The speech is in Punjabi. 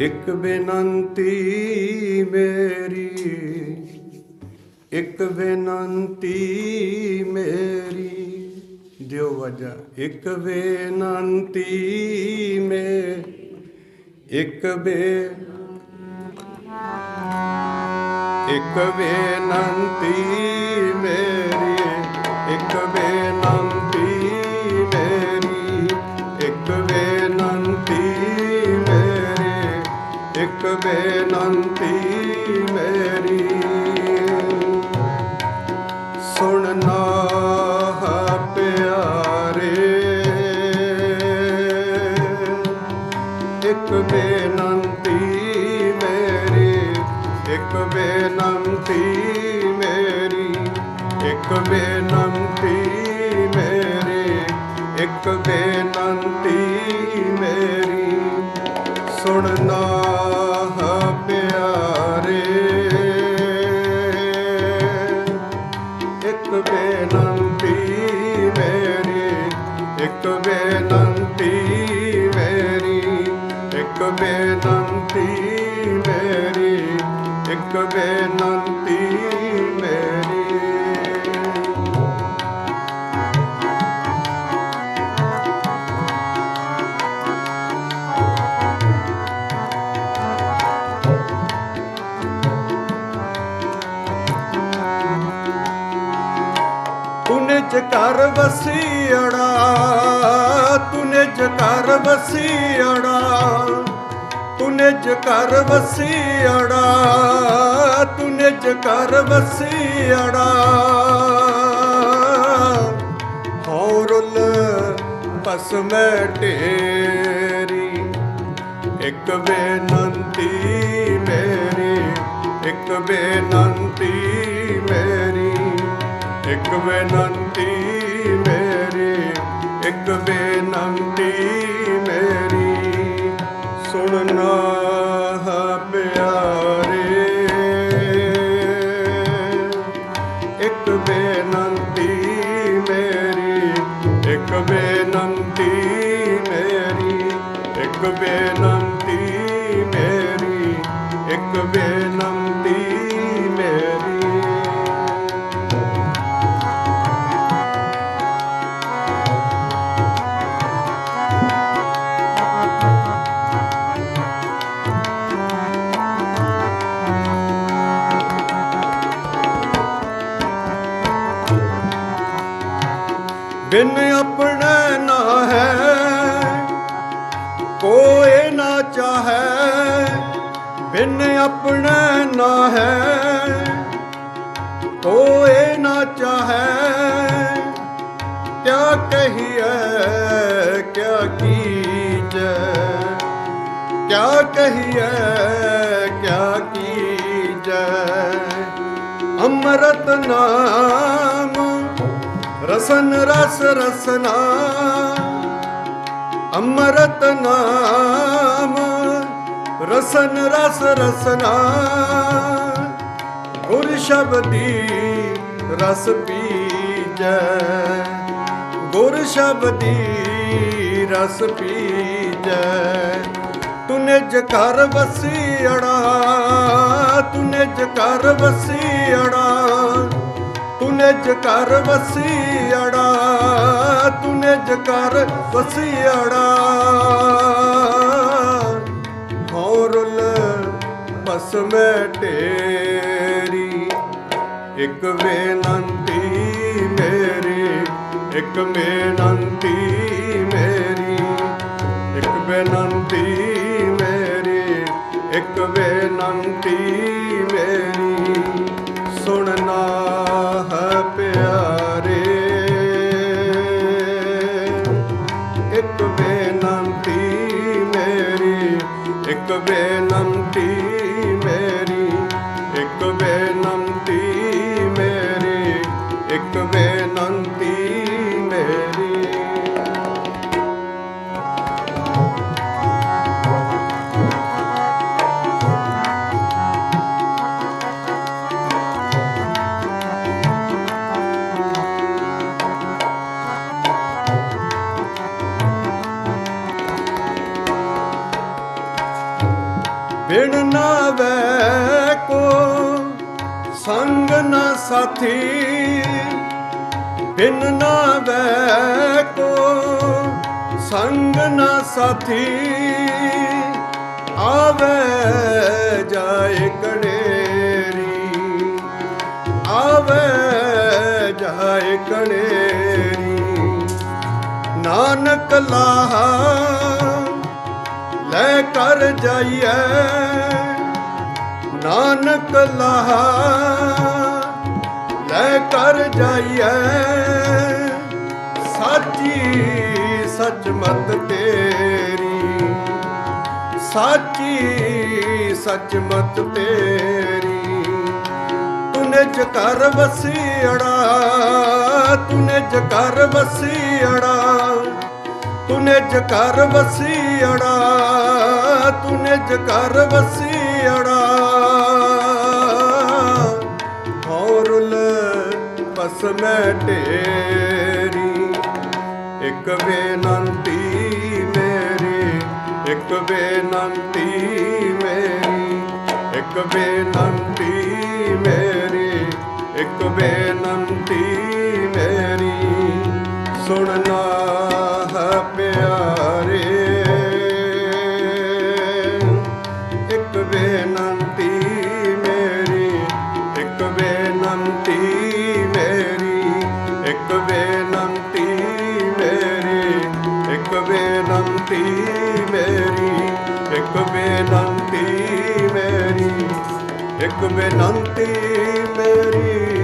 ਇੱਕ ਬੇਨੰਤੀ ਮੇਰੀ, ਇੱਕ ਬੇਨੰਤੀ ਮੇਰੀ। ਦਿਓ ਵਜਾ, ਇੱਕ ਬੇਨੰਤੀ ਮੇ, ਇੱਕ ਬੇ, ਇੱਕ ਬੇਨੰਤੀ ਮੇਰੀ ਬੇਨੰਤੀ ਮੇਰੀ। ਸੁਣਨਾ ਪਿਆਰੇ। ਇੱਕ ਬੇਨੰਤੀ ਮੇਰੀ ਇੱਕ ਬੇਨੰਤੀ ਮੇਰੀ ਇੱਕ ਬੇਨੰਤੀ ਇੱਕ ਬੇਨੰਤੀ ਮੇਰੀ। ਤੂਨੇ ਚ ਘਰ ਵਸੀੜਾ ਤੂਨੇ ਚ ਘਰ ਵਸੀੜਾ ਤੂਨੇ ਚ ਘਰ ਵਸੀੜਾ ਤੂਨੇ ਚ ਘਰ ਵਸੀੜਾ ਹੌਰਲ ਬਸ ਮੈਂ ਢੇਰੀ, ਇੱਕ ਬੇਨੰਤੀ ਮੇਰੀ, ਇੱਕ ਬੇਨੰਤੀ ਮੇਰੀ, ਇੱਕ ਬੇਨੰਤੀ ਮੇਰੀ, ਇੱਕ ਬੇ ਬਿਨ ਆਪਣੇ ਨਾ ਹੈ, ਕੋਈ ਨਾ ਚਾਹੈ, ਬਿਨ ਆਪਣੇ ਨਾ ਹੈ। ਕੋਈ ਨਾ ਚਾਹੈ, ਕਿਆ ਕਹੀਏ, ਕਿਆ ਕੀਜੈ। ਕਿਆ ਕਹੀਏ, ਕਿਆ ਕੀਜੈ। ਅੰਮ੍ਰਿਤ ਨਾਮ ਰਸਨ ਰਸ ਰਸਨਾ ਅੰਮ੍ਰਿਤ ਨਾਮ ਰਸਨ ਰਸ ਰਸਨਾ ਗੁਰ ਸ਼ਬਦੀ ਰਸ ਪੀਜੈ ਗੁਰ ਸ਼ਬਦੀ ਰਸ ਪੀਜੈ ਤੁਨੇ ਜਕਰ ਵਸੀੜਾ ਤੁਨੇ ਜਕਰ ਵਸੀੜਾ ਤੁਨੇ ਜਕਰ ਵਸੀੜਾ ਤੁਨੇ ਜਕਾਰ ਵਸੀੜਾ ਹੌਰਲ ਬਸ ਮੈਂ ਤੇਰੀ, ਇੱਕ ਬੇਨੰਤੀ ਮੇਰੀ, ਇੱਕ ਬੇਨੰਤੀ ਮੇਰੀ, ਇੱਕ ਬੇਨੰਤੀ ਮੇਰੀ, ਇੱਕ ਬੇਨੰਤੀ ਮੇਰੀ। ਬਿਨ ਨਾਵੇ ਕੋ, ਸੰਗ ਨਾ ਸਾਥੀ, ਬਿਨ ਨਾਵੇ ਕੋ, ਸੰਗ ਨਾ ਸਾਥੀ, ਆਵੇ ਜਾਏ ਕਣੇਰੀ ਆਵੇ ਜਾਏ ਕਣੇਰੀ ਨਾਨਕ ਲਾਹਾ ਲੈ ਕਰ ਜਾਈਐ। ਨਾਨਕ ਲਾਹਾ, ਲੈ ਕਰ ਜਾਈਐ। ਸਾਚੀ ਸਚ ਮਤ ਤੇਰੀ, ਸਾਚੀ ਸਚ ਮਤ ਤੇਰੀ। ਤੂਨੇ ਜਕਰ ਵਸੀੜਾ ਤੂਨੇ ਜਕਰ ਵਸੀੜਾ ਤੂਨੇ ਜਕਰ ਵਸੀੜਾ ਤੂਨੇ ਜਕਰ ਵਸੀੜਾ ਔਰਲ ਬਸ ਮੈਂ ਢੇਰੀ ਇੱਕ ਬੇਨੰਤੀ ਮੇਰੀ, ਇੱਕ ਬੇਨੰਤੀ ਮੇਰੀ, ਇੱਕ ਬੇਨੰਤੀ ਮੇਰੀ, ਇੱਕ ਬੇਨੰਤੀ ਬੇਨੰਤੀ ਮੇਰੀ ਇੱਕ ਬੇਨੰਤੀ ਮੇਰੀ ਇੱਕ ਬੇਨੰਤੀ ਮੇਰੀ।